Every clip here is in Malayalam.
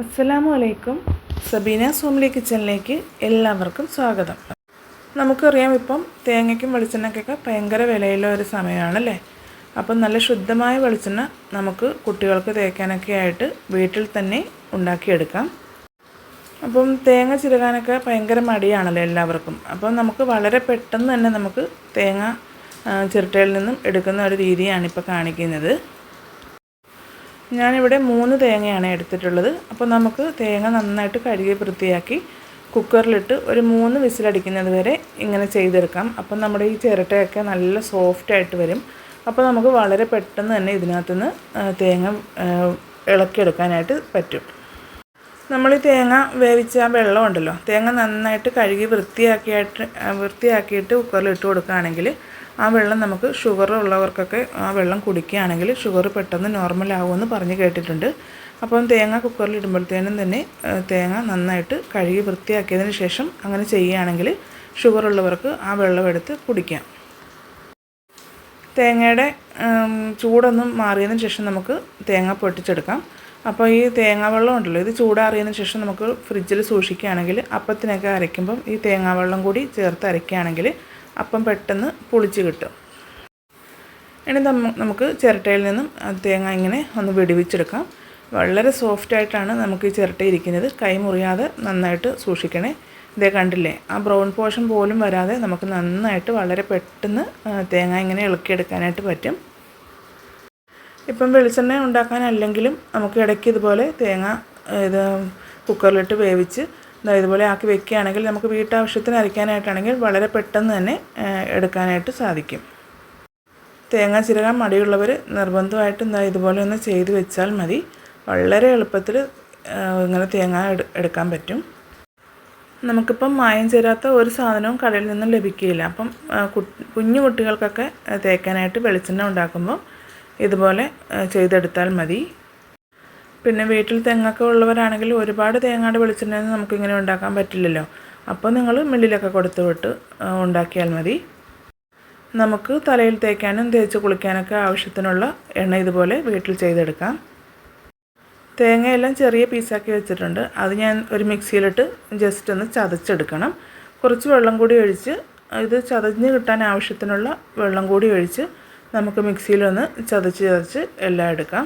അസ്സലാമു അലൈക്കും സബീന സോംലി കിച്ചണിലേക്ക് എല്ലാവർക്കും സ്വാഗതം. നമുക്കറിയാം ഇപ്പം തേങ്ങയ്ക്കും വെളിച്ചെണ്ണയ്ക്കൊക്കെ ഭയങ്കര വിലയുള്ള ഒരു സമയമാണല്ലേ? അപ്പം നല്ല ശുദ്ധമായ വെളിച്ചെണ്ണ നമുക്ക് കുട്ടികൾക്ക് തേക്കാനൊക്കെ ആയിട്ട് വീട്ടിൽ തന്നെ ഉണ്ടാക്കിയെടുക്കാം. അപ്പം തേങ്ങ ചിരകാനൊക്കെ ഭയങ്കര മടിയാണല്ലോ എല്ലാവർക്കും. അപ്പം നമുക്ക് വളരെ പെട്ടെന്ന് തന്നെ നമുക്ക് തേങ്ങ ചിരട്ടയിൽ നിന്നും എടുക്കുന്ന ഒരു രീതിയാണ് ഇപ്പോൾ കാണിക്കുന്നത്. ഞാനിവിടെ മൂന്ന് തേങ്ങയാണ് എടുത്തിട്ടുള്ളത്. അപ്പോൾ നമുക്ക് തേങ്ങ നന്നായിട്ട് കഴുകി വൃത്തിയാക്കി കുക്കറിലിട്ട് ഒരു മൂന്ന് വിസിലടിക്കുന്നത് വരെ ഇങ്ങനെ ചെയ്തെടുക്കാം. അപ്പം നമ്മുടെ ഈ ചിരട്ടയൊക്കെ നല്ല സോഫ്റ്റായിട്ട് വരും. അപ്പോൾ നമുക്ക് വളരെ പെട്ടെന്ന് തന്നെ ഇതിനകത്തുനിന്ന് തേങ്ങ ഇളക്കിയെടുക്കാനായിട്ട് പറ്റും. നമ്മൾ ഈ തേങ്ങ വേവിച്ച ആ വെള്ളം ഉണ്ടല്ലോ തേങ്ങ നന്നായിട്ട് കഴുകി വൃത്തിയാക്കിയിട്ട് വൃത്തിയാക്കിയിട്ട് കുക്കറിൽ ഇട്ട് കൊടുക്കുകയാണെങ്കിൽ ആ വെള്ളം നമുക്ക് ഷുഗർ ഉള്ളവർക്കൊക്കെ ആ വെള്ളം കുടിക്കുകയാണെങ്കിൽ ഷുഗർ പെട്ടെന്ന് നോർമൽ ആകുമെന്ന് പറഞ്ഞ് കേട്ടിട്ടുണ്ട്. അപ്പം തേങ്ങ കുക്കറിൽ ഇടുമ്പോഴത്തേനും തന്നെ തേങ്ങ നന്നായിട്ട് കഴുകി വൃത്തിയാക്കിയതിന് ശേഷം അങ്ങനെ ചെയ്യുകയാണെങ്കിൽ ഷുഗർ ഉള്ളവർക്ക് ആ വെള്ളം എടുത്ത് കുടിക്കാം. തേങ്ങയുടെ ചൂടൊന്നും മാറിയതിന് ശേഷം നമുക്ക് തേങ്ങ പൊട്ടിച്ചെടുക്കാം. അപ്പോൾ ഈ തേങ്ങാ വെള്ളം ഉണ്ടല്ലോ ഇത് ചൂടാറിയതിന് ശേഷം നമുക്ക് ഫ്രിഡ്ജിൽ സൂക്ഷിക്കുകയാണെങ്കിൽ അപ്പത്തിനൊക്കെ അരയ്ക്കുമ്പം ഈ തേങ്ങാ വെള്ളം കൂടി ചേർത്ത് അരയ്ക്കുകയാണെങ്കിൽ അപ്പം പെട്ടെന്ന് പുളിച്ച് കിട്ടും. ഇനി നമുക്ക് ചിരട്ടയിൽ നിന്നും തേങ്ങ ഇങ്ങനെ ഒന്ന് വെടിവെച്ചെടുക്കാം. വളരെ സോഫ്റ്റായിട്ടാണ് നമുക്ക് ഈ ചിരട്ട ഇരിക്കുന്നത്. കൈ മുറിയാതെ നന്നായിട്ട് സൂക്ഷിക്കണേ. ഇതേ കണ്ടില്ലേ ആ ബ്രൗൺ പോർഷൻ പോലും വരാതെ നമുക്ക് നന്നായിട്ട് വളരെ പെട്ടെന്ന് തേങ്ങ ഇങ്ങനെ ഇളക്കിയെടുക്കാനായിട്ട് പറ്റും. ഇപ്പം വെളിച്ചെണ്ണ ഉണ്ടാക്കാനല്ലെങ്കിലും നമുക്ക് ഇടയ്ക്ക് ഇതുപോലെ തേങ്ങ ഇത് കുക്കറിലിട്ട് വേവിച്ച് ഇതുപോലെ ആക്കി വെക്കുകയാണെങ്കിൽ നമുക്ക് വീട്ടാവശ്യത്തിന് അരയ്ക്കാനായിട്ടാണെങ്കിൽ വളരെ പെട്ടെന്ന് തന്നെ എടുക്കാനായിട്ട് സാധിക്കും. തേങ്ങ ചിരകാൻ മടിയുള്ളവർ നിർബന്ധമായിട്ടും എന്താ ഇതുപോലെ ഒന്ന് ചെയ്തു വെച്ചാൽ മതി. വളരെ എളുപ്പത്തിൽ ഇങ്ങനെ തേങ്ങ എടുക്കാൻ പറ്റും. നമുക്കിപ്പം മായം ചേരാത്ത ഒരു സാധനവും കടയിൽ നിന്നും ലഭിക്കുകയില്ല. അപ്പം കുഞ്ഞു കുട്ടികൾക്കൊക്കെ തേക്കാനായിട്ട് വെളിച്ചെണ്ണ ഉണ്ടാക്കുമ്പോൾ ഇതുപോലെ ചെയ്തെടുത്താൽ മതി. പിന്നെ വീട്ടിൽ തെങ്ങൊക്കെ ഉള്ളവരാണെങ്കിൽ ഒരുപാട് തേങ്ങയുടെ വെളിച്ചെണ്ണയൊന്നും നമുക്കിങ്ങനെ ഉണ്ടാക്കാൻ പറ്റില്ലല്ലോ. അപ്പോൾ നിങ്ങൾ മില്ലിലൊക്കെ കൊടുത്തു വിട്ട് ഉണ്ടാക്കിയാൽ മതി. നമുക്ക് തലയിൽ തേക്കാനും തേച്ച് കുളിക്കാനൊക്കെ ആവശ്യത്തിനുള്ള എണ്ണ ഇതുപോലെ വീട്ടിൽ ചെയ്തെടുക്കാം. തേങ്ങയെല്ലാം ചെറിയ പീസാക്കി വെച്ചിട്ടുണ്ട്. അത് ഞാൻ ഒരു മിക്സിയിലിട്ട് ജസ്റ്റ് ഒന്ന് ചതച്ചെടുക്കണം. കുറച്ച് വെള്ളം കൂടി ഒഴിച്ച് ഇത് ചതഞ്ഞ് കിട്ടാൻ ആവശ്യത്തിനുള്ള വെള്ളം കൂടി ഒഴിച്ച് നമുക്ക് മിക്സിയിലൊന്ന് ചതച്ച് ചതച്ച് എല്ലാം എടുക്കാം.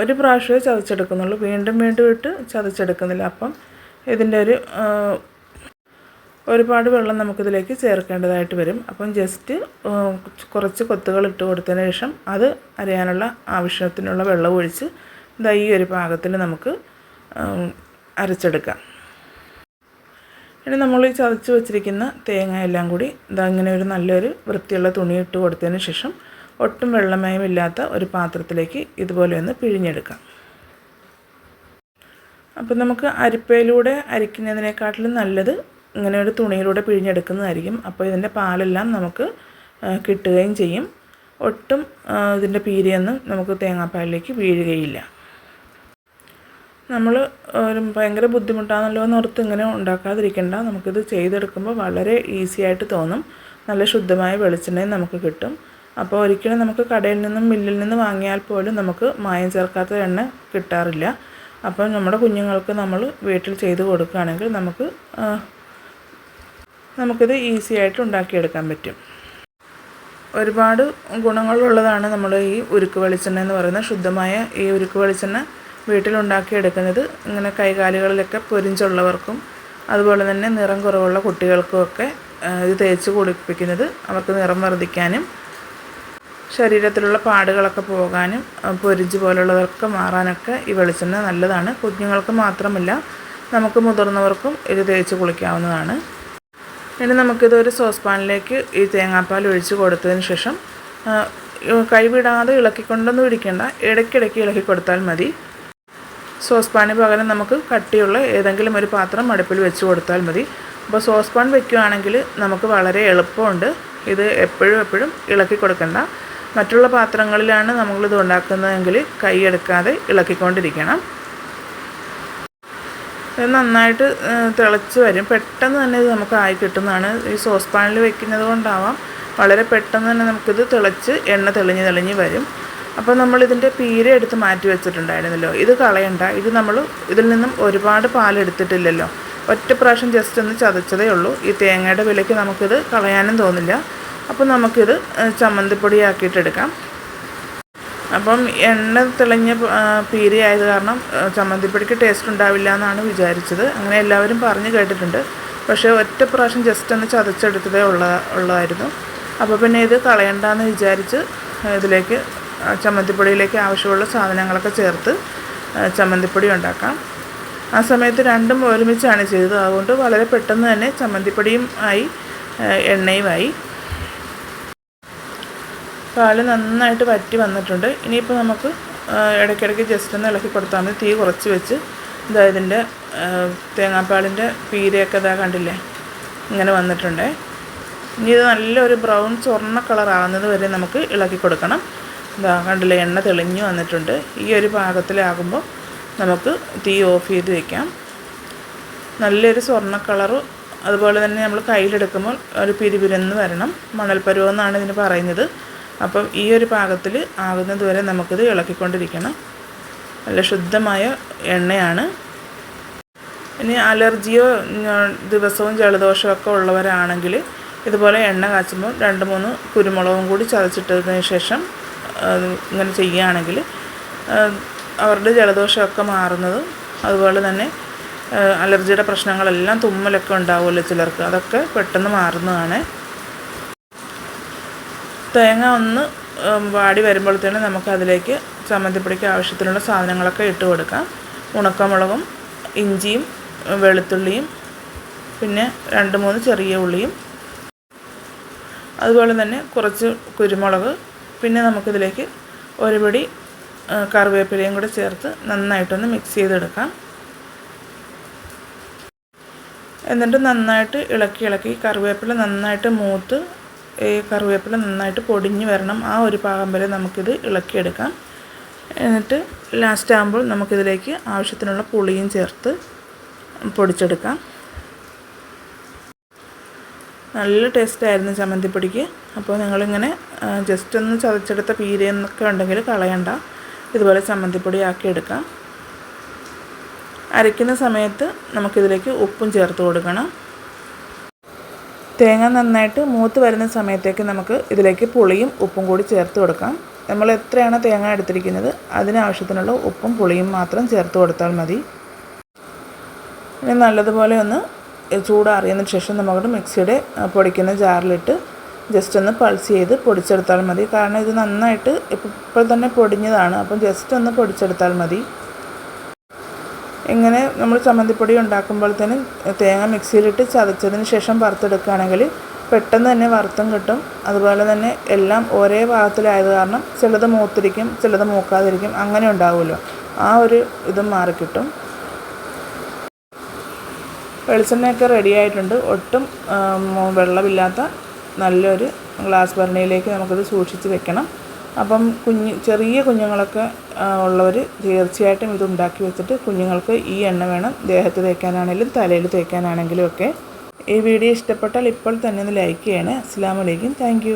ഒരു പ്രാവശ്യമേ ചതച്ചെടുക്കുന്നുള്ളൂ. വീണ്ടും വീണ്ടും ഇട്ട് ചതച്ചെടുക്കുന്നില്ല. അപ്പം ഇതിന്റെ ഒരു ഒരുപാട് വെള്ളം നമുക്കിതിലേക്ക് ചേർക്കേണ്ടതായിട്ട് വരും. അപ്പം ജസ്റ്റ് കുറച്ച് കൊത്തുകൾ ഇട്ട് കൊടുത്തതിന് ശേഷം അത് അരയാനുള്ള ആവശ്യത്തിനുള്ള വെള്ളം ഒഴിച്ച് ഇതാ ഈ ഒരു പാകത്തിൽ നമുക്ക് അരച്ചെടുക്കാം. ഇനി നമ്മൾ ഈ ചതച്ച് വെച്ചിരിക്കുന്ന തേങ്ങ എല്ലാം കൂടി ഇതാ ഇങ്ങനെ ഒരു നല്ലൊരു വൃത്തിയുള്ള തുണി ഇട്ട് കൊടുത്തതിന് ശേഷം ഒട്ടും വെള്ളമയമില്ലാത്ത ഒരു പാത്രത്തിലേക്ക് ഇതുപോലെ ഒന്ന് പിഴിഞ്ഞെടുക്കാം. അപ്പോൾ നമുക്ക് അരിപ്പയിലൂടെ അരിക്കുന്നതിനേക്കാട്ടിലും നല്ലത് ഇങ്ങനെ ഒരു തുണിയിലൂടെ പിഴിഞ്ഞെടുക്കുന്നതായിരിക്കും. അപ്പോൾ ഇതിന്റെ പാലെല്ലാം നമുക്ക് കിട്ടുകയും ചെയ്യും. ഒട്ടും ഇതിന്റെ പീരിയൊന്നും നമുക്ക് തേങ്ങാപ്പാലിലേക്ക് വീഴുകയില്ല. നമ്മൾ ഒരു ഭയങ്കര ബുദ്ധിമുട്ടാണല്ലോ എന്ന് ഓർത്ത് ഇങ്ങനെ ഉണ്ടാക്കാതിരിക്കേണ്ട. നമുക്കിത് ചെയ്തെടുക്കുമ്പോൾ വളരെ ഈസി ആയിട്ട് തോന്നും. നല്ല ശുദ്ധമായ വെളിച്ചെണ്ണയും നമുക്ക് കിട്ടും. അപ്പോൾ ഒരിക്കലും നമുക്ക് കടയിൽ നിന്നും മില്ലിൽ നിന്ന് വാങ്ങിയാൽ പോലും നമുക്ക് മായം ചേർക്കാത്ത എണ്ണ കിട്ടാറില്ല. അപ്പോൾ നമ്മുടെ കുഞ്ഞുങ്ങൾക്ക് നമ്മൾ വീട്ടിൽ ചെയ്ത് കൊടുക്കുകയാണെങ്കിൽ നമുക്ക് നമുക്കിത് ഈസി ആയിട്ട് ഉണ്ടാക്കിയെടുക്കാൻ പറ്റും. ഒരുപാട് ഗുണങ്ങളുള്ളതാണ് നമ്മൾ ഈ ഉരുക്ക് വെളിച്ചെണ്ണ എന്ന് പറയുന്ന ശുദ്ധമായ ഈ ഉരുക്ക് വെളിച്ചെണ്ണ വീട്ടിലുണ്ടാക്കിയെടുക്കുന്നത് ഇങ്ങനെ കൈകാലുകളിലൊക്കെ പൊരിഞ്ചുള്ളവർക്കും അതുപോലെ തന്നെ നിറം കുറവുള്ള കുട്ടികൾക്കുമൊക്കെ ഇത് തേച്ച് കുളിപ്പിക്കുന്നത് അവർക്ക് നിറം വർദ്ധിക്കാനും ശരീരത്തിലുള്ള പാടുകളൊക്കെ പോകാനും പൊരിഞ്ച് പോലുള്ളതൊക്കെ മാറാനൊക്കെ ഈ വെളിച്ചെണ്ണ നല്ലതാണ്. കുഞ്ഞുങ്ങൾക്ക് മാത്രമല്ല നമുക്ക് മുതിർന്നവർക്കും ഇത് തേച്ച് കുളിക്കാവുന്നതാണ്. ഇനി നമുക്കിത് ഒരു സോസ് പാനിലേക്ക് ഈ തേങ്ങാപ്പാൽ ഒഴിച്ച് കൊടുത്തതിന് ശേഷം കൈവിടാതെ ഇളക്കിക്കൊണ്ടൊന്നും ഇടിക്കേണ്ട. ഇടയ്ക്കിടയ്ക്ക് ഇളക്കി കൊടുത്താൽ മതി. സോസ് പാന് പകരം നമുക്ക് കട്ടിയുള്ള ഏതെങ്കിലും ഒരു പാത്രം അടുപ്പിൽ വെച്ച് കൊടുത്താൽ മതി. അപ്പോൾ സോസ് പാൻ വെക്കുകയാണെങ്കിൽ നമുക്ക് വളരെ എളുപ്പമുണ്ട്. ഇത് എപ്പോഴും എപ്പോഴും ഇളക്കി കൊടുക്കണ്ട. മറ്റുള്ള പാത്രങ്ങളിലാണ് നമ്മളിത് ഉണ്ടാക്കുന്നതെങ്കിൽ കൈ എടുക്കാതെ ഇളക്കിക്കൊണ്ടിരിക്കണം. ഇത് നന്നായിട്ട് തിളച്ച് വരും. പെട്ടെന്ന് തന്നെ ഇത് നമുക്ക് ആയി കിട്ടുന്നതാണ്. ഈ സോസ് പാനിൽ വെക്കുന്നത് കൊണ്ടാവാം. വളരെ പെട്ടെന്ന് തന്നെ നമുക്കിത് തിളച്ച് എണ്ണ തെളിഞ്ഞ് തെളിഞ്ഞ് വരും. അപ്പോൾ നമ്മൾ ഇതിന്റെ പീര എടുത്ത് മാറ്റി വെച്ചിട്ടുണ്ടായിരുന്നല്ലോ. ഇത് കളയണ്ട. ഇത് നമ്മൾ ഇതിൽ നിന്നും ഒരുപാട് പാലെടുത്തിട്ടില്ലല്ലോ ഒറ്റ പ്രാവശ്യം ജസ്റ്റ് ഒന്ന് ചതച്ചതേ ഉള്ളൂ. ഈ തേങ്ങയുടെ വിലയ്ക്ക് നമുക്കിത് കളയാനും തോന്നില്ല. അപ്പോൾ നമുക്കിത് ചമ്മന്തിപ്പൊടിയാക്കിയിട്ടെടുക്കാം. അപ്പം എണ്ണ തെളിഞ്ഞ ആയത് കാരണം ചമ്മന്തിപ്പൊടിക്ക് ടേസ്റ്റ് ഉണ്ടാവില്ല എന്നാണ് വിചാരിച്ചത്. അങ്ങനെ എല്ലാവരും പറഞ്ഞു കേട്ടിട്ടുണ്ട്. പക്ഷേ ഒറ്റ പ്രാവശ്യം ജസ്റ്റ് ഒന്ന് ചതച്ചെടുത്തതേ ഉള്ള ഉള്ളതായിരുന്നു അപ്പോൾ പിന്നെ ഇത് കളയണ്ടെന്ന് വിചാരിച്ച് ഇതിലേക്ക് ചമ്മന്തിപ്പൊടിയിലേക്ക് ആവശ്യമുള്ള സാധനങ്ങളൊക്കെ ചേർത്ത് ചമ്മന്തിപ്പൊടി ഉണ്ടാക്കാം. ആ സമയത്ത് രണ്ടും ഒരുമിച്ചാണ് ചെയ്തത്. അതുകൊണ്ട് വളരെ പെട്ടെന്ന് തന്നെ ചമ്മന്തിപ്പൊടിയും ആയി എണ്ണയുമായി. പാൽ നന്നായിട്ട് വറ്റി വന്നിട്ടുണ്ട്. ഇനിയിപ്പോൾ നമുക്ക് ഇടയ്ക്കിടയ്ക്ക് ജസ്റ്റ് ഒന്ന് ഇളക്കി കൊടുത്താൽ മതി. തീ കുറച്ച് വെച്ച്. ഇതാ ഇതിന്റെ തേങ്ങാപ്പാലിന്റെ പീരയൊക്കെ ഇതാ കണ്ടില്ലേ? ഇങ്ങനെ വന്നിട്ടുണ്ട്. ഇനി ഇത് നല്ലൊരു ബ്രൗൺ സ്വർണ കളറാകുന്നത് വരെ നമുക്ക് ഇളക്കി കൊടുക്കണം. ഇതാ കണ്ടില്ലേ എണ്ണ തെളിഞ്ഞു വന്നിട്ടുണ്ട്. ഈ ഒരു പാകത്തിലാകുമ്പോൾ നമുക്ക് തീ ഓഫ് ചെയ്ത് വയ്ക്കാം നല്ലൊരു സ്വർണ കളറ്. അതുപോലെ തന്നെ നമ്മൾ കയ്യിലെടുക്കുമ്പോൾ ഒരു പിരിപിരന്ന് വരണം. മണൽപ്പരുവെന്നാണ് ഇതിന് പറയുന്നത്. അപ്പം ഈ ഒരു പാകത്തിൽ ആകുന്നത് വരെ നമുക്കിത് ഇളക്കിക്കൊണ്ടിരിക്കണം. നല്ല ശുദ്ധമായ എണ്ണയാണ്. ഇനി അലർജിയോ ദിവസവും ജലദോഷമൊക്കെ ഉള്ളവരാണെങ്കിൽ ഇതുപോലെ എണ്ണ കാച്ചുമ്പോൾ രണ്ട് മൂന്ന് കുരുമുളകും കൂടി ചതച്ചിട്ടതിന് ശേഷം ഇങ്ങനെ ചെയ്യുകയാണെങ്കിൽ അവരുടെ ജലദോഷമൊക്കെ മാറുന്നതും അതുപോലെ തന്നെ അലർജിയുടെ പ്രശ്നങ്ങളെല്ലാം തുമ്മലൊക്കെ ഉണ്ടാവുമല്ലോ ചിലർക്ക്. അതൊക്കെ പെട്ടെന്ന് മാറുന്നതാണ്. തേങ്ങ ഒന്ന് വാടി വരുമ്പോഴത്തേനും നമുക്ക് അതിലേക്ക് ചമ്മന്തിപ്പൊടിക്ക് ആവശ്യത്തിനുള്ള സാധനങ്ങളൊക്കെ ഇട്ട് കൊടുക്കാം. ഉണക്കമുളകും ഇഞ്ചിയും വെളുത്തുള്ളിയും പിന്നെ രണ്ട് മൂന്ന് ചെറിയ ഉള്ളിയും. അതുപോലെ തന്നെ കുറച്ച് കുരുമുളക് പിന്നെ നമുക്കിതിലേക്ക് ഒരു പിടി കറിവേപ്പിലയും കൂടെ ചേർത്ത് നന്നായിട്ടൊന്ന് മിക്സ് ചെയ്തെടുക്കാം. എന്നിട്ട് നന്നായിട്ട് ഇളക്കി ഇളക്കി കറിവേപ്പില നന്നായിട്ട് മൂത്ത് കറിവേപ്പില നന്നായിട്ട് പൊടിഞ്ഞ് വരണം. ആ ഒരു പാകം വരെ നമുക്കിത് ഇളക്കിയെടുക്കാം. എന്നിട്ട് ലാസ്റ്റ് ആകുമ്പോൾ നമുക്കിതിലേക്ക് ആവശ്യത്തിനുള്ള പുളിയും ചേർത്ത് പൊടിച്ചെടുക്കാം. നല്ല ടേസ്റ്റായിരുന്നു ചമ്മന്തിപ്പൊടിക്ക്. അപ്പോൾ നിങ്ങളിങ്ങനെ ജസ്റ്റ് ഒന്ന് ചതച്ചെടുത്ത പീരയെന്നൊക്കെ ഉണ്ടെങ്കിൽ കളയണ്ട. ഇതുപോലെ ചമ്മന്തിപ്പൊടി ആക്കി എടുക്കാം അരയ്ക്കുന്ന സമയത്ത് നമുക്കിതിലേക്ക് ഉപ്പും ചേർത്ത് കൊടുക്കണം. തേങ്ങ നന്നായിട്ട് മൂത്ത് വരുന്ന സമയത്തേക്ക് നമുക്ക് ഇതിലേക്ക് പുളിയും ഉപ്പും കൂടി ചേർത്ത് കൊടുക്കാം. നമ്മൾ എത്രയാണ് തേങ്ങ എടുത്തിരിക്കുന്നത്? അതിനാവശ്യത്തിനുള്ള ഉപ്പും പുളിയും മാത്രം ചേർത്ത് കൊടുത്താൽ മതി. ഇനി നല്ലതുപോലെ ഒന്ന് ചൂടാറിയതിന് ശേഷം നമുക്ക് മിക്സിയുടെ പൊടിക്കുന്ന ജാറിലിട്ട് ജസ്റ്റ് ഒന്ന് പൾസ് ചെയ്ത് പൊടിച്ചെടുത്താൽ മതി. കാരണം ഇത് നന്നായിട്ട് ഇപ്പോൾ തന്നെ പൊടിഞ്ഞതാണ്. അപ്പം ജസ്റ്റ് ഒന്ന് പൊടിച്ചെടുത്താൽ മതി. ഇങ്ങനെ നമ്മൾ ചമ്മന്തിപ്പൊടി ഉണ്ടാക്കുമ്പോൾ തന്നെ തേങ്ങ മിക്സിയിലിട്ട് ചതച്ചതിന് ശേഷം വറുത്തെടുക്കുകയാണെങ്കിൽ പെട്ടെന്ന് തന്നെ വറുത്തും കിട്ടും. അതുപോലെ തന്നെ എല്ലാം ഒരേ ഭാഗത്തിലായത് കാരണം ചിലത് മൂത്തിരിക്കും ചിലത് മൂക്കാതിരിക്കും അങ്ങനെ ഉണ്ടാവുമല്ലോ. ആ ഒരു ഇതും മാറിക്കിട്ടും. വെളിച്ചെണ്ണയൊക്കെ റെഡി ആയിട്ടുണ്ട്. ഒട്ടും വെള്ളമില്ലാത്ത നല്ലൊരു ഗ്ലാസ് ഭരണിയിലേക്ക് നമുക്കത് സൂക്ഷിച്ച് വെക്കണം. അപ്പം കുഞ്ഞ് ചെറിയ കുഞ്ഞുങ്ങളൊക്കെ ഉള്ളവർ തീർച്ചയായിട്ടും ഇത് ഉണ്ടാക്കി വെച്ചിട്ട് കുഞ്ഞുങ്ങൾക്ക് ഈ എണ്ണ വേണം. ദേഹത്ത് തേക്കാനാണെങ്കിലും തലയിൽ തേക്കാനാണെങ്കിലും ഒക്കെ. ഈ വീഡിയോ ഇഷ്ടപ്പെട്ടാൽ ഇപ്പോൾ തന്നെ ഒന്ന് ലൈക്ക് ചെയ്യണേ. അസ്സാം വലൈക്കും താങ്ക്